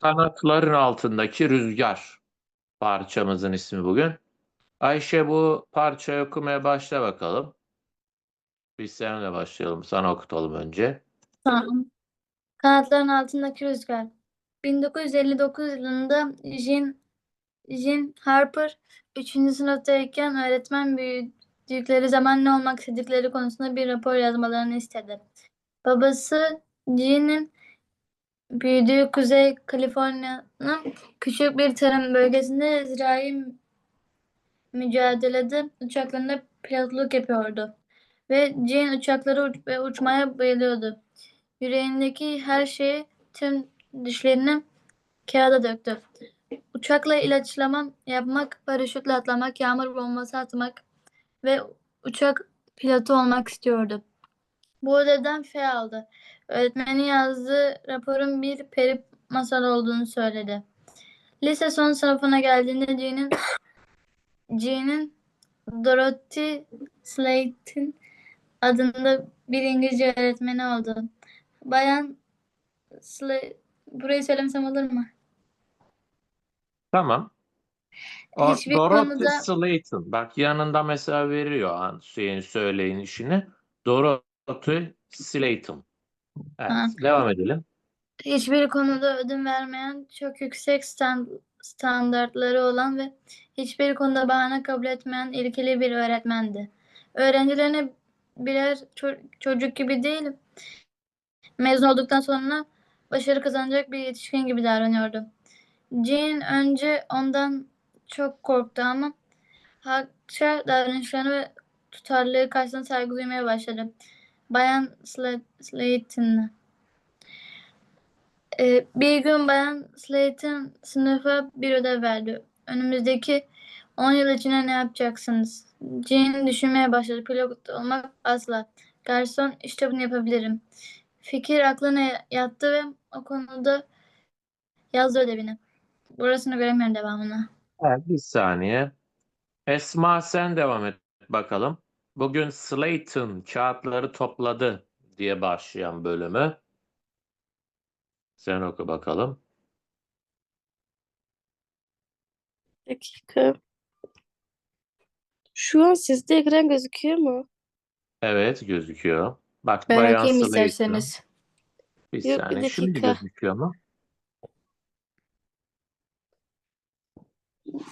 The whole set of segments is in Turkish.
Kanatların altındaki rüzgar parçamızın ismi bugün. Ayşe bu parçayı okumaya başla bakalım. Biz seninle başlayalım. Sana okutalım önce. Tamam. Kanatların altındaki rüzgar. 1959 yılında Jean, Jean Harper 3. sınıftayken öğretmen büyüdükleri zaman ne olmak istedikleri konusunda bir rapor yazmalarını istedi. Babası Jean'in büyüdüğü Kuzey Kaliforniya'nın küçük bir tarım bölgesinde zirai mücadelede uçaklarında pilotluk yapıyordu. Ve Jean uçakları uç- ve uçmaya bayılıyordu. Yüreğindeki her şeyi, tüm düşlerini kağıda döktü. Uçakla ilaçlama yapmak, paraşütle atlamak, yağmur bombası atmak ve uçak pilotu olmak istiyordu. Bu ödevden F aldı. Öğretmeni yazdığı raporun bir peri masalı olduğunu söyledi. Lise son sınıfına geldiğinde Jean'in Jean'in Dorothy Slayton adında bir İngilizce öğretmeni oldu. Bayan Slay... Burayı söylemesem olur mu? Tamam. O, Hiçbir Dorothy konuda- Slayton. Bak yanında mesela veriyor şeyin söyleyişini. Dorothy Slayton. Evet, Ha. devam edelim. hiçbir konuda ödün vermeyen, çok yüksek stand, standartları olan ve hiçbir konuda bahane kabul etmeyen ilkeli bir öğretmendi. Öğrencilerine birer ço- çocuk gibi değil, mezun olduktan sonra başarı kazanacak bir yetişkin gibi davranıyordu. Jean önce ondan çok korktu ama hakça davranışlarına ve tutarlılığı karşısında saygı duymaya başladı. Bayan Sla- Slayton'la. Ee, bir gün Bayan Slayton sınıfa bir ödev verdi. Önümüzdeki 10 yıl içinde ne yapacaksınız? Jean düşünmeye başladı. Pilot olmak asla. Garson işte bunu yapabilirim. Fikir aklına yattı ve o konuda yazdı ödevini. Burasını göremiyorum devamını. Evet, bir saniye. Esma sen devam et bakalım. Bugün Slayton kağıtları topladı diye başlayan bölümü. Sen oku bakalım. dakika. Şu an sizde ekran gözüküyor mu? Evet gözüküyor. Bak Ben Bayan okuyayım Slayton. isterseniz. Bir Yok, bir saniye. Şimdi dakika. gözüküyor mu?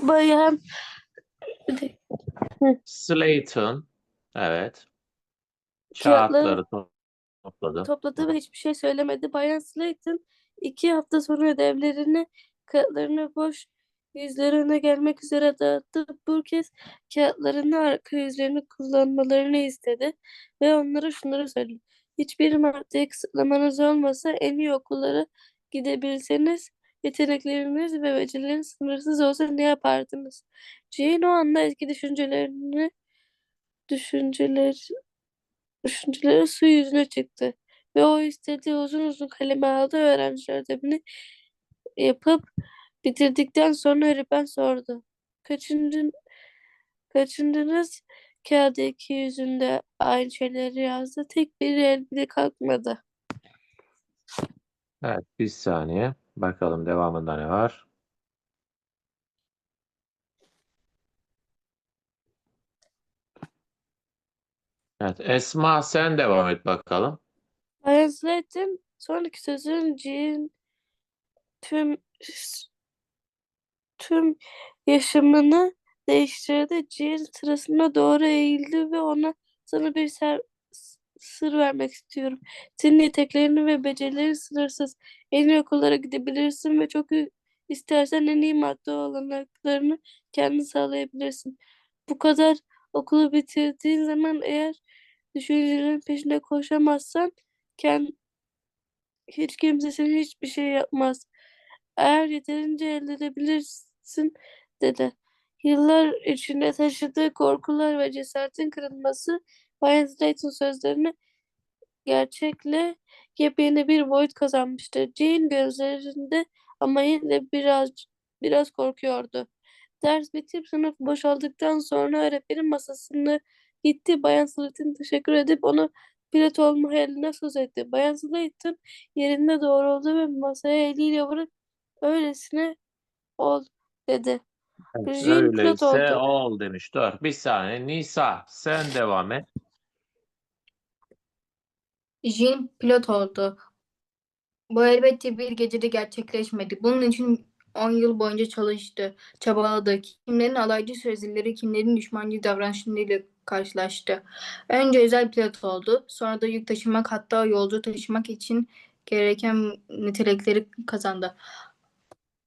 Bayan. Slayton. Evet. Kağıtları Kağıtları to- topladı. topladı ve hiçbir şey söylemedi. Bayan Slayton iki hafta sonra ödevlerini, kağıtlarını boş yüzleri öne gelmek üzere dağıttı. Bu kez kağıtlarını arka yüzlerini kullanmalarını istedi ve onlara şunları söyledi. Hiçbir maddeye kısıtlamanız olmasa en iyi okullara gidebilseniz yetenekleriniz ve becerileriniz sınırsız olsa ne yapardınız? Jane o anda eski düşüncelerini düşünceler düşünceleri su yüzüne çıktı ve o istediği uzun uzun kaleme aldı öğrenciler ödevini yapıp bitirdikten sonra öğretmen sordu. Kaçıncı, kaçıncınız kağıda iki yüzünde aynı şeyleri yazdı. Tek bir el bile kalkmadı. Evet bir saniye. Bakalım devamında ne var? Evet Esma sen devam et bakalım. Slayton sonraki sözün Jean tüm tüm yaşamını değiştirdi. Jean sırasına doğru eğildi ve ona sana bir ser, sır vermek istiyorum. Senin yeteneklerini ve becerilerin sınırsız. En iyi okullara gidebilirsin ve çok istersen en iyi madde olanaklarını kendin sağlayabilirsin. Bu kadar okulu bitirdiğin zaman eğer düşüncelerin peşinde koşamazsan kend, hiç kimse senin hiçbir şey yapmaz. Eğer yeterince elde edebilirsin dedi. Yıllar içinde taşıdığı korkular ve cesaretin kırılması Bayan Slayton sözlerini gerçekle yepyeni bir boyut kazanmıştı. Jane gözlerinde ama yine biraz biraz korkuyordu. Ders bitip sınıf boşaldıktan sonra öğretmenin masasına gitti. Bayan Slayton teşekkür edip onu pilot olma hayaline söz etti. Bayan Slayton yerinde doğruldu ve masaya eliyle vurup öylesine ol dedi. Evet, pilot öyleyse oldu. ol demiş. Dur bir saniye. Nisa sen devam et. Jean pilot oldu. Bu elbette bir gecede gerçekleşmedi. Bunun için 10 yıl boyunca çalıştı, çabaladı. Kimlerin alaycı sözleri, kimlerin düşmancı davranışlarıyla karşılaştı. Önce özel pilot oldu. Sonra da yük taşımak hatta yolcu taşımak için gereken nitelikleri kazandı.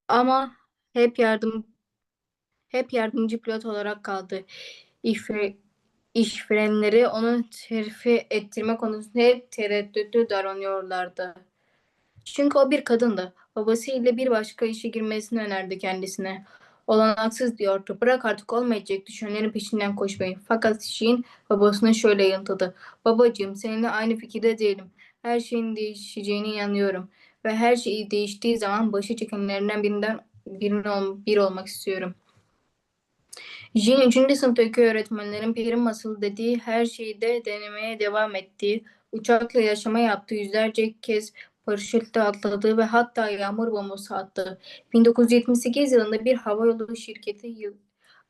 Ama hep yardım hep yardımcı pilot olarak kaldı. İşvere, işverenleri onu terfi ettirme konusunda hep tereddütlü davranıyorlardı. Çünkü o bir kadındı. Babasıyla bir başka işe girmesini önerdi kendisine. Olanaksız diyordu. Bırak artık olmayacak düşünlerin peşinden koşmayı. Fakat Jean babasına şöyle yanıtladı. Babacığım seninle aynı fikirde değilim. Her şeyin değişeceğine inanıyorum. Ve her şey değiştiği zaman başı çekenlerinden birinden birinin ol, bir olmak istiyorum. Jean 3. sınıftaki öğretmenlerin peri masal dediği her şeyi de denemeye devam ettiği, uçakla yaşama yaptığı yüzlerce kez paraşütle atladığı ve hatta yağmur bombası attı. 1978 yılında bir havayolu şirketi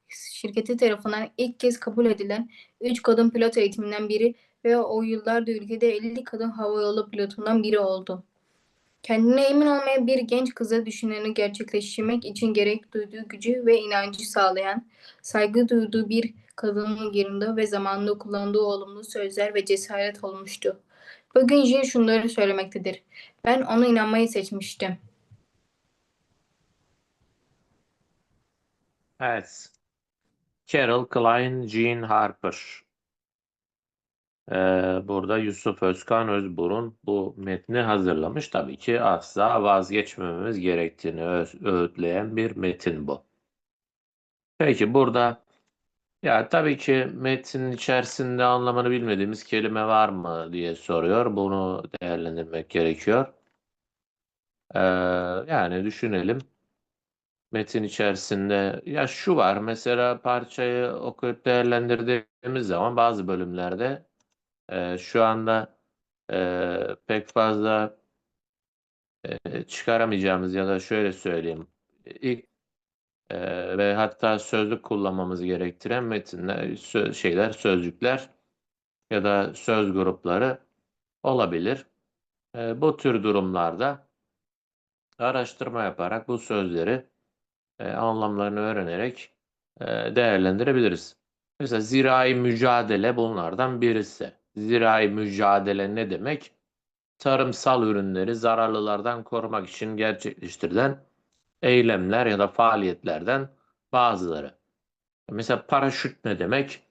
şirketi tarafından ilk kez kabul edilen 3 kadın pilot eğitiminden biri ve o yıllarda ülkede 50 kadın havayolu pilotundan biri oldu. Kendine emin olmayan bir genç kıza düşüneni gerçekleştirmek için gerek duyduğu gücü ve inancı sağlayan, saygı duyduğu bir kadının yerinde ve zamanında kullandığı olumlu sözler ve cesaret olmuştu. Bugün Jean şunları söylemektedir. Ben ona inanmayı seçmiştim. Evet. Carol Klein, Jean Harper. Ee, burada Yusuf Özkan Özburun bu metni hazırlamış. Tabii ki asla vazgeçmememiz gerektiğini öğütleyen bir metin bu. Peki burada ya tabii ki metnin içerisinde anlamını bilmediğimiz kelime var mı diye soruyor. Bunu değerlendirmek gerekiyor. Ee, yani düşünelim. Metin içerisinde ya şu var mesela parçayı okuyup değerlendirdiğimiz zaman bazı bölümlerde e, şu anda e, pek fazla e, çıkaramayacağımız ya da şöyle söyleyeyim ilk e, ve hatta sözlük kullanmamız gerektiren metinler, sö- şeyler, sözcükler ya da söz grupları olabilir. E, bu tür durumlarda araştırma yaparak bu sözleri e, anlamlarını öğrenerek e, değerlendirebiliriz. Mesela zirai mücadele bunlardan birisi. Zirai mücadele ne demek? Tarımsal ürünleri zararlılardan korumak için gerçekleştirilen eylemler ya da faaliyetlerden bazıları. Mesela paraşüt ne demek?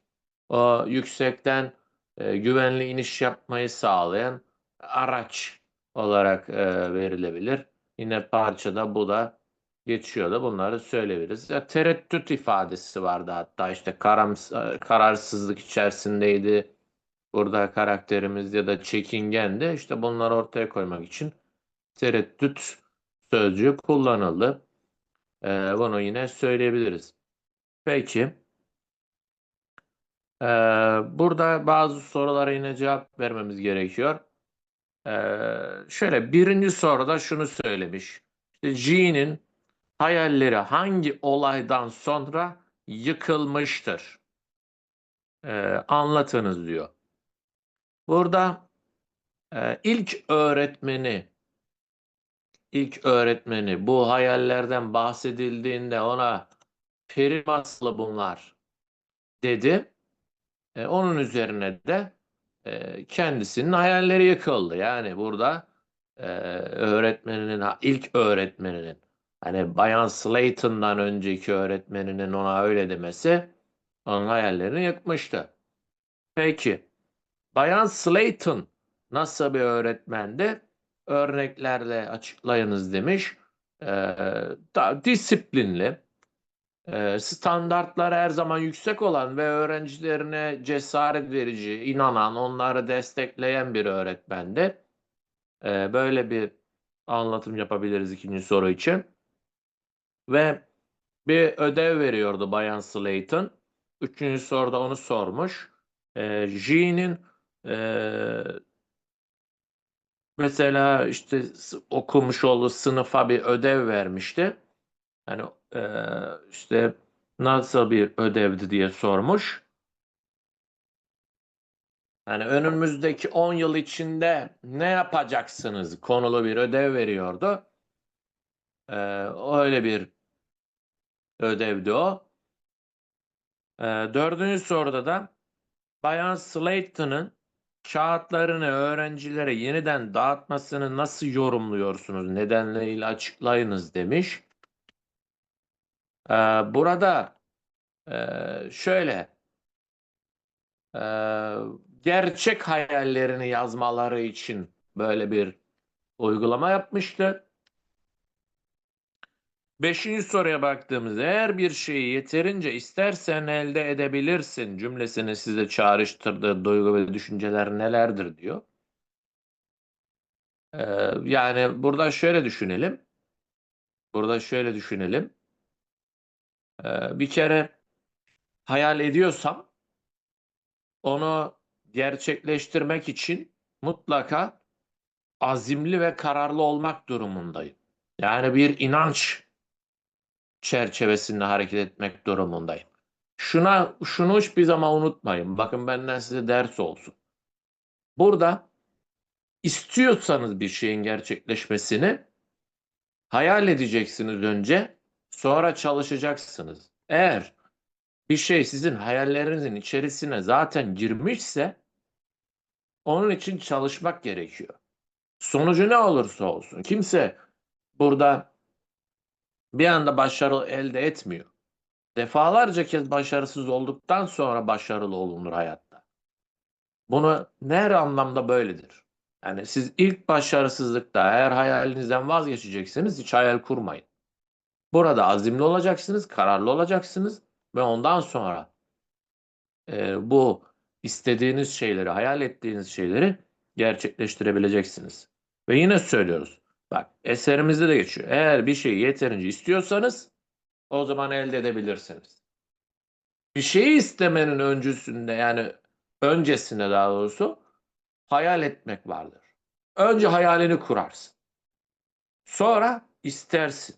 O yüksekten e, güvenli iniş yapmayı sağlayan araç olarak e, verilebilir. Yine parçada bu da geçiyor da bunları söyleyebiliriz. Ya, tereddüt ifadesi vardı hatta işte karams kararsızlık içerisindeydi. Burada karakterimiz ya da çekingendi. İşte bunları ortaya koymak için tereddüt sözcüğü kullanıldı. Ee, bunu yine söyleyebiliriz. Peki. Ee, burada bazı sorulara yine cevap vermemiz gerekiyor. Ee, şöyle birinci soruda şunu söylemiş. İşte Jean'in hayalleri hangi olaydan sonra yıkılmıştır? Ee, anlatınız diyor. Burada e, ilk öğretmeni ilk öğretmeni bu hayallerden bahsedildiğinde ona peri masalı bunlar dedi. E, onun üzerine de e, kendisinin hayalleri yıkıldı. Yani burada e, öğretmeninin ilk öğretmeninin hani Bayan Slayton'dan önceki öğretmeninin ona öyle demesi onun hayallerini yıkmıştı. Peki Bayan Slayton nasıl bir öğretmendi? Örneklerle açıklayınız demiş. Ee, da, disiplinli, e, standartları her zaman yüksek olan ve öğrencilerine cesaret verici, inanan, onları destekleyen bir öğretmendi. Ee, böyle bir anlatım yapabiliriz ikinci soru için. Ve bir ödev veriyordu Bayan Slayton. Üçüncü soruda onu sormuş. Ee, Jean'in e, mesela işte okumuş olduğu sınıfa bir ödev vermişti. Hani eee, işte nasıl bir ödevdi diye sormuş. Yani önümüzdeki 10 yıl içinde ne yapacaksınız konulu bir ödev veriyordu. Eee, öyle bir ödevdi o. Eee, dördüncü soruda da Bayan Slayton'ın kağıtlarını öğrencilere yeniden dağıtmasını nasıl yorumluyorsunuz? Nedenleriyle açıklayınız demiş. Eee, burada eee, şöyle eee, gerçek hayallerini yazmaları için böyle bir uygulama yapmıştı. Beşinci soruya baktığımızda eğer bir şeyi yeterince istersen elde edebilirsin cümlesini size çağrıştırdığı duygu ve düşünceler nelerdir diyor. Ee, yani burada şöyle düşünelim. Burada şöyle düşünelim. Ee, bir kere hayal ediyorsam onu gerçekleştirmek için mutlaka azimli ve kararlı olmak durumundayım. Yani bir inanç çerçevesinde hareket etmek durumundayım. Şuna şunu hiçbir zaman unutmayın. Bakın benden size ders olsun. Burada istiyorsanız bir şeyin gerçekleşmesini hayal edeceksiniz önce, sonra çalışacaksınız. Eğer bir şey sizin hayallerinizin içerisine zaten girmişse onun için çalışmak gerekiyor. Sonucu ne olursa olsun. Kimse burada bir anda başarı elde etmiyor. Defalarca kez başarısız olduktan sonra başarılı olunur hayatta. Bunu her anlamda böyledir. Yani siz ilk başarısızlıkta eğer hayalinizden vazgeçecekseniz hiç hayal kurmayın. Burada azimli olacaksınız, kararlı olacaksınız ve ondan sonra e, bu istediğiniz şeyleri, hayal ettiğiniz şeyleri gerçekleştirebileceksiniz. Ve yine söylüyoruz. Bak eserimizde de geçiyor. Eğer bir şeyi yeterince istiyorsanız o zaman elde edebilirsiniz. Bir şeyi istemenin öncüsünde yani öncesinde daha doğrusu hayal etmek vardır. Önce hayalini kurarsın. Sonra istersin.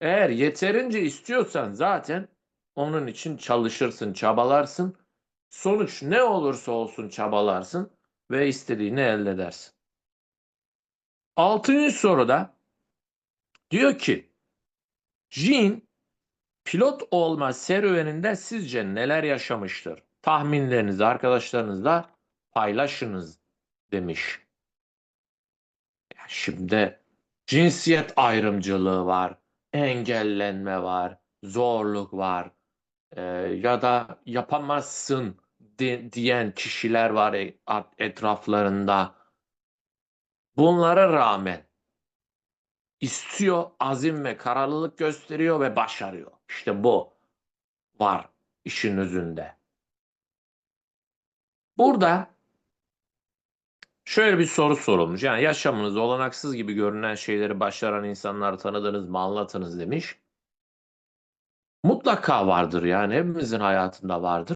Eğer yeterince istiyorsan zaten onun için çalışırsın, çabalarsın. Sonuç ne olursa olsun çabalarsın ve istediğini elde edersin. Altıncı soruda diyor ki Jean pilot olma serüveninde sizce neler yaşamıştır? Tahminlerinizi arkadaşlarınızla paylaşınız demiş. Şimdi cinsiyet ayrımcılığı var, engellenme var, zorluk var e, ya da yapamazsın di- diyen kişiler var e- etraflarında. Bunlara rağmen istiyor, azim ve kararlılık gösteriyor ve başarıyor. İşte bu var işin özünde. Burada şöyle bir soru sorulmuş. Yani yaşamınızda olanaksız gibi görünen şeyleri başaran insanları tanıdınız mı anlatınız demiş. Mutlaka vardır yani hepimizin hayatında vardır.